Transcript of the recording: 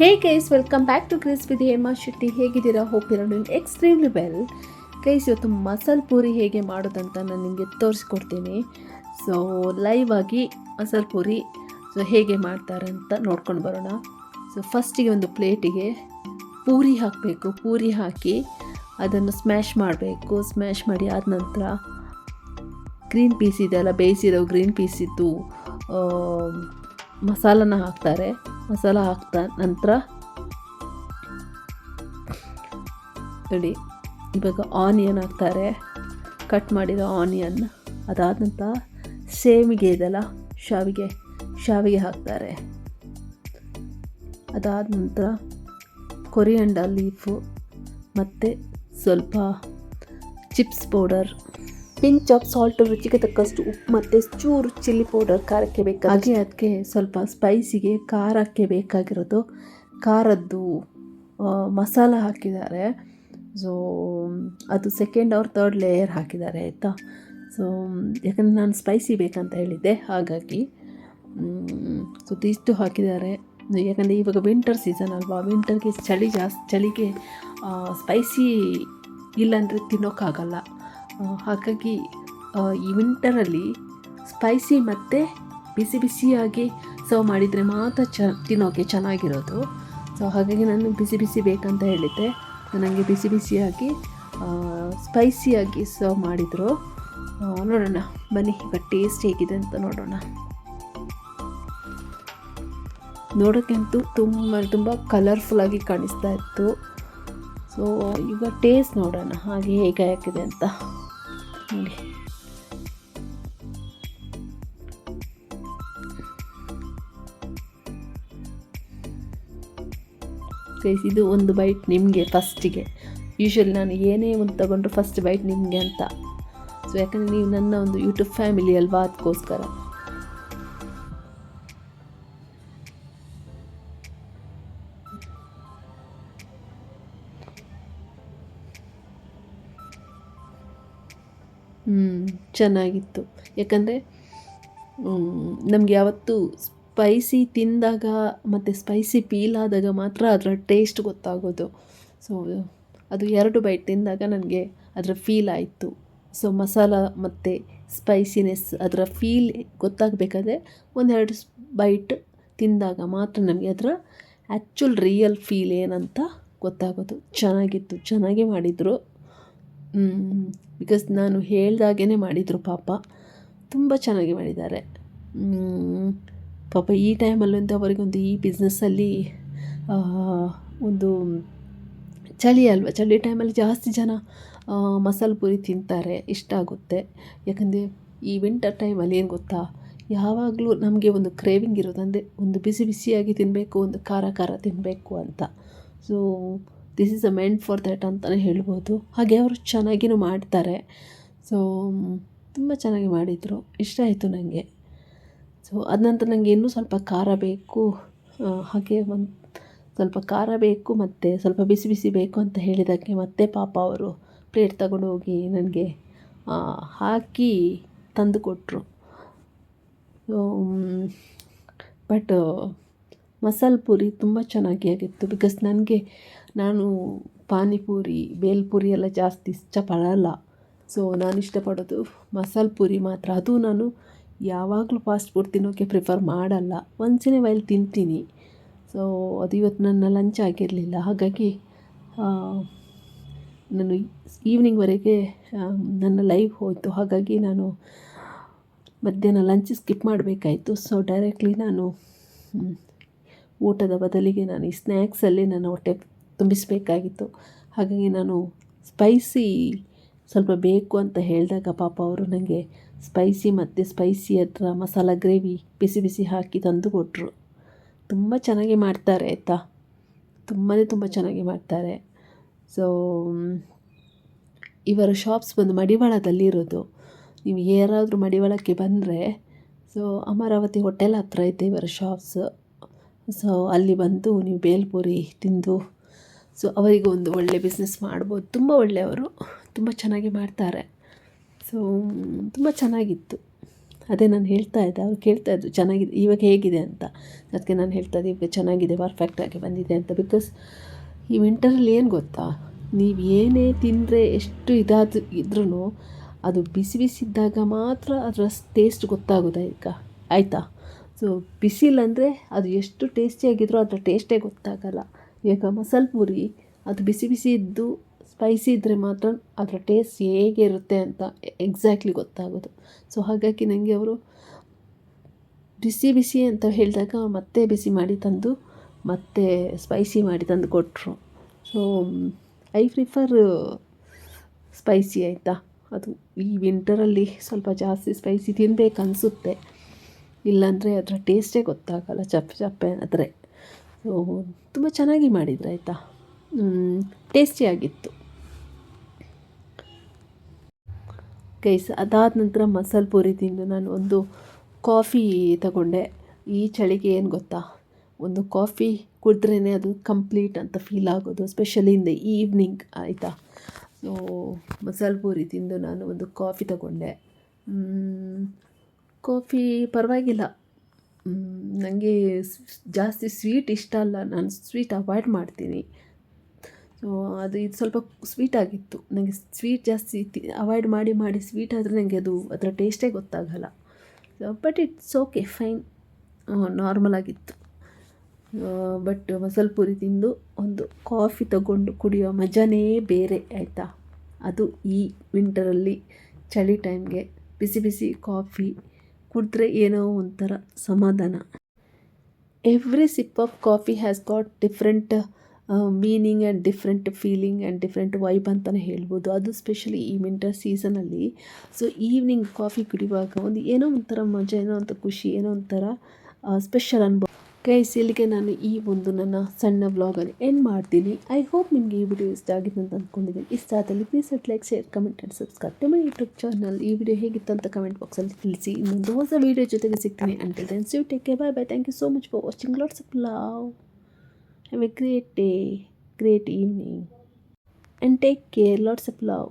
Hey guys welcome back to Kris Vidhi Hema Shetty ಹೇಗಿದ್ದೀರಾ? ಹೋಗ್ತೀರಾ ನೀವು ಎಕ್ಸ್ಟ್ರೀಮ್ಲಿ ವೆಲ್ ಗೈಸ್ ಇವತ್ತು ಮಸಾಲೆ ಪೂರಿ ಹೇಗೆ ಮಾಡೋದಂತ ನಾನು ನಿಮಗೆ ತೋರಿಸ್ಕೊಡ್ತೀನಿ. ಸೊ ಲೈವ್ ಆಗಿ ಮಸಾಲೆ ಪೂರಿ ಸೊ ಹೇಗೆ ಮಾಡ್ತಾರೆ ಅಂತ ನೋಡ್ಕೊಂಡು ಬರೋಣ. ಸೊ ಫಸ್ಟಿಗೆ ಒಂದು ಪ್ಲೇಟಿಗೆ ಪೂರಿ ಹಾಕಬೇಕು. ಪೂರಿ ಹಾಕಿ ಅದನ್ನು ಸ್ಮ್ಯಾಶ್ ಮಾಡಬೇಕು. ಸ್ಮ್ಯಾಶ್ ಮಾಡಿ ಆದ ನಂತರ ಗ್ರೀನ್ ಪೀಸ್ ಇದೆಯಲ್ಲ ಬೇಯಿಸಿರೋ ಗ್ರೀನ್ ಪೀಸಿದ್ದು ಮಸಾಲನ ಹಾಕ್ತಾರೆ. ಮಸಾಲ ಹಾಕ್ದ ನಂತರ ನೋಡಿ, ಇವಾಗ ಆನಿಯನ್ ಹಾಕ್ತಾರೆ. ಕಟ್ ಮಾಡಿರೋ ಆನಿಯನ್ ಅದಾದ ನಂತರ ಸೇಮಿಗೆ ಇದೆಲ್ಲ ಶಾವಿಗೆ ಶಾವಿಗೆ ಹಾಕ್ತಾರೆ. ಅದಾದ ನಂತರ ಕೊರಿಯಂಡ ಲೀಫು ಮತ್ತು ಸ್ವಲ್ಪ chips powder pinch of salt ರುಚಿಗೆ ತಕ್ಕಷ್ಟು ಉಪ್ಪು ಮತ್ತು ಚೂರು ಚಿಲ್ಲಿ ಪೌಡರ್ ಖಾರಕ್ಕೆ ಬೇಕು ಹಾಗೆ ಅದಕ್ಕೆ ಸ್ವಲ್ಪ ಸ್ಪೈಸಿಗೆ ಖಾರಕ್ಕೆ ಬೇಕಾಗಿರೋದು. ಖಾರದ್ದು ಮಸಾಲ ಹಾಕಿದ್ದಾರೆ. ಸೊ ಅದು ಸೆಕೆಂಡ್ ಅವ್ರ ಥರ್ಡ್ ಲೇಯರ್ ಹಾಕಿದ್ದಾರೆ, ಆಯಿತಾ? ಸೊ ಯಾಕಂದರೆ ನಾನು ಸ್ಪೈಸಿ ಬೇಕಂತ ಹೇಳಿದ್ದೆ, ಹಾಗಾಗಿ ಸೊ ಇಷ್ಟು ಹಾಕಿದ್ದಾರೆ. ಯಾಕಂದರೆ ಇವಾಗ ವಿಂಟರ್ ಸೀಸನ್ ಅಲ್ವಾ ವಿಂಟರ್ಗೆ ಚಳಿ ಜಾಸ್ತಿ, ಚಳಿಗೆ ಸ್ಪೈಸಿ ಇಲ್ಲಾಂದರೆ ತಿನ್ನೋಕ್ಕಾಗಲ್ಲ. ಹಾಗಾಗಿ ಈ ವಿಂಟರಲ್ಲಿ ಸ್ಪೈಸಿ ಮತ್ತು ಬಿಸಿ ಬಿಸಿಯಾಗಿ ಸರ್ವ್ ಮಾಡಿದರೆ ಮಾತ್ರ ಚ ತಿನ್ನೋಕ್ಕೆ ಚೆನ್ನಾಗಿರೋದು. ಸೊ ಹಾಗಾಗಿ ನಾನು ಬಿಸಿ ಬಿಸಿ ಬೇಕಂತ ಹೇಳಿದ್ದೆ. ನನಗೆ ಬಿಸಿ ಬಿಸಿಯಾಗಿ ಸ್ಪೈಸಿಯಾಗಿ ಸರ್ವ್ ಮಾಡಿದರು. ನೋಡೋಣ, ಬನ್ನಿ ಈಗ ಟೇಸ್ಟ್ ಹೇಗಿದೆ ಅಂತ ನೋಡೋಣ. ನೋಡೋಕ್ಕಂತೂ ತುಂಬ ತುಂಬ ಕಲರ್ಫುಲ್ಲಾಗಿ ಕಾಣಿಸ್ತಾ ಇತ್ತು. ಸೊ ಈಗ ಟೇಸ್ಟ್ ನೋಡೋಣ, ಹಾಗೆ ಹೇಗೆ ಹಾಕಿದೆ ಅಂತ. ನೋಡಿ. ಗೈಸ್ ಇದು ಒಂದು ಬೈಟ್ ನಿಮಗೆ ಫಸ್ಟಿಗೆ ಯೂಶ್ವಲಿ ನಾನು ಏನೇ ಒಂದು ತಗೊಂಡ್ರು ಫಸ್ಟ್ ಬೈಟ್ ನಿಮಗೆ ಅಂತ. ಸೊ ಯಾಕಂದರೆ ನೀವು ನನ್ನ ಒಂದು ಯೂಟ್ಯೂಬ್ ಫ್ಯಾಮಿಲಿ ಅಲ್ವಾ ಅದಕ್ಕೋಸ್ಕರ ಚೆನ್ನಾಗಿತ್ತು. ಯಾಕಂದರೆ ನಮಗೆ ಯಾವತ್ತೂ ಸ್ಪೈಸಿ ತಿಂದಾಗ ಮತ್ತು ಸ್ಪೈಸಿ ಫೀಲ್ ಆದಾಗ ಮಾತ್ರ ಅದರ ಟೇಸ್ಟ್ ಗೊತ್ತಾಗೋದು. ಸೊ ಅದು ಎರಡು ಬೈಟ್ ತಿಂದಾಗ ನನಗೆ ಅದರ ಫೀಲ್ ಆಯಿತು. ಸೊ ಮಸಾಲ ಮತ್ತು ಸ್ಪೈಸಿನೆಸ್ ಅದರ ಫೀಲ್ ಗೊತ್ತಾಗಬೇಕಾದ್ರೆ ಒಂದೆರಡು ಬೈಟ್ ತಿಂದಾಗ ಮಾತ್ರ ನಮಗೆ ಅದರ ಆ್ಯಕ್ಚುಲ್ ರಿಯಲ್ ಫೀಲ್ ಏನಂತ ಗೊತ್ತಾಗೋದು. ಚೆನ್ನಾಗಿತ್ತು, ಚೆನ್ನಾಗೇ ಮಾಡಿದರು. ಬಿಕಾಸ್ ನಾನು ಹೇಳ್ದಾಗೇ ಮಾಡಿದರು ಪಾಪ. ತುಂಬ ಚೆನ್ನಾಗಿ ಮಾಡಿದ್ದಾರೆ. ಪಾಪ ಈ ಟೈಮಲ್ಲಂತೂ ಅವರಿಗೊಂದು ಈ ಬಿಸ್ನೆಸ್ಸಲ್ಲಿ ಒಂದು ಚಳಿ ಅಲ್ವಾ? ಚಳಿ ಟೈಮಲ್ಲಿ ಜಾಸ್ತಿ ಜನ ಮಸಾಲೆ ಪೂರಿ ತಿಂತಾರೆ. ಇಷ್ಟ ಆಗುತ್ತೆ. ಯಾಕಂದರೆ ಈ ವಿಂಟರ್ ಟೈಮಲ್ಲಿ ಏನು ಗೊತ್ತಾ? ಯಾವಾಗಲೂ ನಮಗೆ ಒಂದು ಕ್ರೇವಿಂಗ್ ಇರೋದು ಅಂದರೆ ಒಂದು ಬಿಸಿ ಬಿಸಿಯಾಗಿ ತಿನ್ನಬೇಕು ಒಂದು ಖಾರ ಖಾರ ತಿನ್ನಬೇಕು ಅಂತ. So this is a meant for that ಅಂತಲೇ ಹೇಳ್ಬೋದು. ಹಾಗೆ ಅವರು ಚೆನ್ನಾಗಿನೂ ಮಾಡ್ತಾರೆ. ಸೊ ತುಂಬ ಚೆನ್ನಾಗಿ ಮಾಡಿದರು. ಇಷ್ಟ ಆಯಿತು ನನಗೆ ಸೊ ಅದ ನಂತರ ನನಗೆ ಇನ್ನೂ ಸ್ವಲ್ಪ ಖಾರ ಬೇಕು. ಹಾಗೆ ಒಂದು ಸ್ವಲ್ಪ ಖಾರ ಬೇಕು ಮತ್ತು ಸ್ವಲ್ಪ ಬಿಸಿ ಬಿಸಿ ಬೇಕು ಅಂತ ಹೇಳಿದ್ದಕ್ಕೆ ಮತ್ತೆ ಪಾಪ ಅವರು ಪ್ಲೇಟ್ ತಗೊಂಡು ಹೋಗಿ ನನಗೆ ಹಾಕಿ ತಂದು ಕೊಟ್ಟರು ಬಟ್ ಮಸಾಲೆ ಪೂರಿ ತುಂಬ ಚೆನ್ನಾಗಿ ಆಗಿತ್ತು ಬಿಕಾಸ್ ನನಗೆ ನಾನು ಪಾನಿಪೂರಿ, ಬೇಲ್ಪೂರಿ ಎಲ್ಲ ಜಾಸ್ತಿ ಇಷ್ಟಪಡಲ್ಲ. ಸೊ ನಾನು ಇಷ್ಟಪಡೋದು ಮಸಾಲೆ ಪೂರಿ ಮಾತ್ರ. ಅದು ನಾನು ಯಾವಾಗಲೂ ಫಾಸ್ಟ್ ಫುಡ್ ತಿನ್ನೋಕ್ಕೆ ಪ್ರಿಫರ್ ಮಾಡಲ್ಲ. ಒಂದ್ಸಿನ ವೈಲ್ ತಿಂತೀನಿ. ಸೊ ಅದು ಇವತ್ತು ನನ್ನ ಲಂಚ್ ಆಗಿರಲಿಲ್ಲ. ಹಾಗಾಗಿ ನಾನು ಈವ್ನಿಂಗ್ವರೆಗೆ ನನ್ನ ಲೈವ್ ಹೋಯಿತು. ಹಾಗಾಗಿ ನಾನು ಮಧ್ಯಾಹ್ನ ಲಂಚ್ ಸ್ಕಿಪ್ ಮಾಡಬೇಕಾಯಿತು. ಸೊ ಡೈರೆಕ್ಟ್ಲಿ ನಾನು ಊಟದ ಬದಲಿಗೆ ನಾನು ಈ ಸ್ನ್ಯಾಕ್ಸಲ್ಲಿ ನಾನು ಹೊಟ್ಟೆ ತುಂಬಿಸಬೇಕಾಗಿತ್ತು. ಹಾಗಾಗಿ ನಾನು ಸ್ಪೈಸಿ ಸ್ವಲ್ಪ ಬೇಕು ಅಂತ ಹೇಳಿದಾಗ ಪಾಪ ಅವರು ನನಗೆ ಸ್ಪೈಸಿ ಮತ್ತು ಸ್ಪೈಸಿ ಹತ್ರ ಮಸಾಲ ಗ್ರೇವಿ ಬಿಸಿ ಬಿಸಿ ಹಾಕಿ ತಂದು ಕೊಟ್ಟರು ತುಂಬ ಚೆನ್ನಾಗಿ ಮಾಡ್ತಾರೆ ಆಯಿತಾ? ತುಂಬಾ ತುಂಬ ಚೆನ್ನಾಗಿ ಮಾಡ್ತಾರೆ. ಸೊ ಇವರ ಶಾಪ್ಸ್ ಬಂದು ಮಡಿವಾಳದಲ್ಲಿ ಇರೋದು. ನೀವು ಯಾರಾದರೂ ಮಡಿವಾಳಕ್ಕೆ ಬಂದರೆ ಸೊ ಅಮರಾವತಿ ಹೋಟೆಲ್ ಹತ್ರ ಇದೆ ಇವರ ಶಾಪ್ಸ್ ಸೊ ಅಲ್ಲಿ ಬಂದು ನೀವು ಬೇಲ್ಪುರಿ ತಿಂದು ಸೊ ಅವರಿಗೂ ಒಂದು ಒಳ್ಳೆ ಬಿಸ್ನೆಸ್ ಮಾಡ್ಬೋದು. ತುಂಬ ಒಳ್ಳೆಯವರು, ತುಂಬ ಚೆನ್ನಾಗಿ ಮಾಡ್ತಾರೆ. ಸೊ ತುಂಬ ಚೆನ್ನಾಗಿತ್ತು. ಅದೇ ನಾನು ಹೇಳ್ತಾ ಇದ್ದೆ, ಅವ್ರು ಕೇಳ್ತಾ ಇದ್ದರು ಚೆನ್ನಾಗಿದೆ, ಇವಾಗ ಹೇಗಿದೆ ಅಂತ. ಅದಕ್ಕೆ ನಾನು ಹೇಳ್ತಾ ಇದ್ದೆ, ಇವಾಗ ಚೆನ್ನಾಗಿದೆ ಪರ್ಫೆಕ್ಟಾಗಿ ಬಂದಿದೆ ಅಂತ. ಬಿಕಾಸ್ ಈ ವಿಂಟರಲ್ಲಿ ಏನು ಗೊತ್ತಾ? ನೀವು ಏನೇ ತಿಂದರೆ ಎಷ್ಟು ಇದಾದ ಇದ್ರೂ ಅದು ಬಿಸಿ ಬಿಸಿ ಇದ್ದಾಗ ಮಾತ್ರ ಅದರ ಟೇಸ್ಟ್ ಗೊತ್ತಾಗೋದು ಈಗ. ಆಯಿತಾ? ಸೊ ಬಿಸಿಲಂದರೆ ಅದು ಎಷ್ಟು ಟೇಸ್ಟಿಯಾಗಿದ್ರೂ ಅದರ ಟೇಸ್ಟೇ ಗೊತ್ತಾಗಲ್ಲ. ಈಗ ಮಸಾಲೆ ಪೂರಿ, ಅದು ಬಿಸಿ ಬಿಸಿ ಇದ್ದು ಸ್ಪೈಸಿ ಇದ್ದರೆ ಮಾತ್ರ ಅದರ ಟೇಸ್ಟ್ ಹೇಗೆ ಇರುತ್ತೆ ಅಂತ ಎಕ್ಸಾಕ್ಟ್ಲಿ ಗೊತ್ತಾಗೋದು. ಸೊ ಹಾಗಾಗಿ ನನಗೆ ಅವರು ಬಿಸಿ ಬಿಸಿ ಅಂತ ಹೇಳಿದಾಗ ಮತ್ತೆ ಬಿಸಿ ಮಾಡಿ ತಂದು, ಮತ್ತೆ ಸ್ಪೈಸಿ ಮಾಡಿ ತಂದು ಕೊಟ್ಟರು ಸೊ ಐ ಪ್ರಿಫರ್ ಸ್ಪೈಸಿ ಆಯಿತಾ? ಅದು ಈ ವಿಂಟರಲ್ಲಿ ಸ್ವಲ್ಪ ಜಾಸ್ತಿ ಸ್ಪೈಸಿ ತಿನ್ನಬೇಕು ಅನಿಸುತ್ತೆ. ಇಲ್ಲಾಂದರೆ ಅದರ ಟೇಸ್ಟೇ ಗೊತ್ತಾಗಲ್ಲ, ಚಪ್ಪೆ ಚಪ್ಪೆ ಆದರೆ. ಸೊ ತುಂಬ ಚೆನ್ನಾಗಿ ಮಾಡಿದ್ರು ಆಯಿತಾ? ಟೇಸ್ಟಿಯಾಗಿತ್ತು ಗೈಸ್ ಅದಾದ ನಂತರ ಮಸಾಲೆ ಪೂರಿ ತಿಂದು ನಾನು ಒಂದು ಕಾಫಿ ತಗೊಂಡೆ. ಈ ಚಳಿಗೆ ಏನು ಗೊತ್ತಾ? ಒಂದು ಕಾಫಿ ಕುಡಿದ್ರೇ ಅದು ಕಂಪ್ಲೀಟ್ ಅಂತ ಫೀಲ್ ಆಗೋದು ಸ್ಪೆಷಲಿ ಇನ್ ದ ಈವ್ನಿಂಗ್ ಆಯಿತಾ? ಸೊ ಮಸಾಲೆ ಪೂರಿ ತಿಂದು ನಾನು ಒಂದು ಕಾಫಿ ತಗೊಂಡೆ. ಕಾಫಿ ಪರವಾಗಿಲ್ಲ. ನನಗೆ ಜಾಸ್ತಿ ಸ್ವೀಟ್ ಇಷ್ಟ ಅಲ್ಲ. ನಾನು ಸ್ವೀಟ್ ಅವಾಯ್ಡ್ ಮಾಡ್ತೀನಿ. ಸೊ ಅದು ಇದು ಸ್ವಲ್ಪ ಸ್ವೀಟ್ ಆಗಿತ್ತು. ನನಗೆ ಸ್ವೀಟ್ ಜಾಸ್ತಿ ಅವಾಯ್ಡ್ ಮಾಡಿ ಮಾಡಿ ಸ್ವೀಟ್ ಆದರೆ ನನಗೆ ಅದು ಅದರ ಟೇಸ್ಟೇ ಗೊತ್ತಾಗಲ್ಲ. But it's okay fine normal ಆಗಿತ್ತು. ಬಟ್ ಮಸಾಲೆ ಪೂರಿ ತಿಂದು ಒಂದು ಕಾಫಿ ತಗೊಂಡು ಕುಡಿಯೋ ಮಜಾನೇ ಬೇರೆ, ಆಯಿತಾ? ಅದು ಈ ವಿಂಟರಲ್ಲಿ ಚಳಿ ಟೈಮ್ಗೆ ಬಿಸಿ ಬಿಸಿ ಕಾಫಿ ಕುಡಿದ್ರೆ ಏನೋ ಒಂಥರ ಸಮಾಧಾನ. Every sip of coffee has got different meaning and different feeling and different vibe ಅಂತಲೇ ಹೇಳ್ಬೋದು. ಅದು ಸ್ಪೆಷಲಿ ಈ ವಿಂಟರ್ ಸೀಸನಲ್ಲಿ ಸೊ ಈವ್ನಿಂಗ್ ಕಾಫಿ ಕುಡಿಯುವಾಗ ಒಂದು ಏನೋ ಒಂಥರ ಮಜಾ, ಏನೋ ಅಂತ ಖುಷಿ, ಏನೋ ಒಂಥರ ಸ್ಪೆಷಲ್ ಅನ್ಬೋ ಗೈಸ್ ಇಲ್ಲಿಗೆ ನಾನು ಈ ಒಂದು ನನ್ನ ಸಣ್ಣ ವ್ಲಾಗನ್ನು ಎಂಡ್ ಮಾಡ್ತೀನಿ. ಐ ಹೋಪ್ ನಿಮಗೆ ಈ ವಿಡಿಯೋ ಇಷ್ಟ ಆಗಿದೆ ಅಂತ ಅಂದ್ಕೊಂಡಿದ್ದೀನಿ ಇಷ್ಟ ಆದಲ್ಲಿ please at like share comment and subscribe to my YouTube channel ಈ ವಿಡಿಯೋ ಹೇಗಿತ್ತು ಅಂತ ಕಮೆಂಟ್ ಬಾಕ್ಸಲ್ಲಿ ತಿಳಿಸಿ. ಇನ್ನೊಂದು ಹೊಸ ವೀಡಿಯೋ ಜೊತೆಗೆ ಸಿಗ್ತೀನಿ. Until then you take care bye bye thank you so much for watching lots of love have a great day great evening and take care lots of love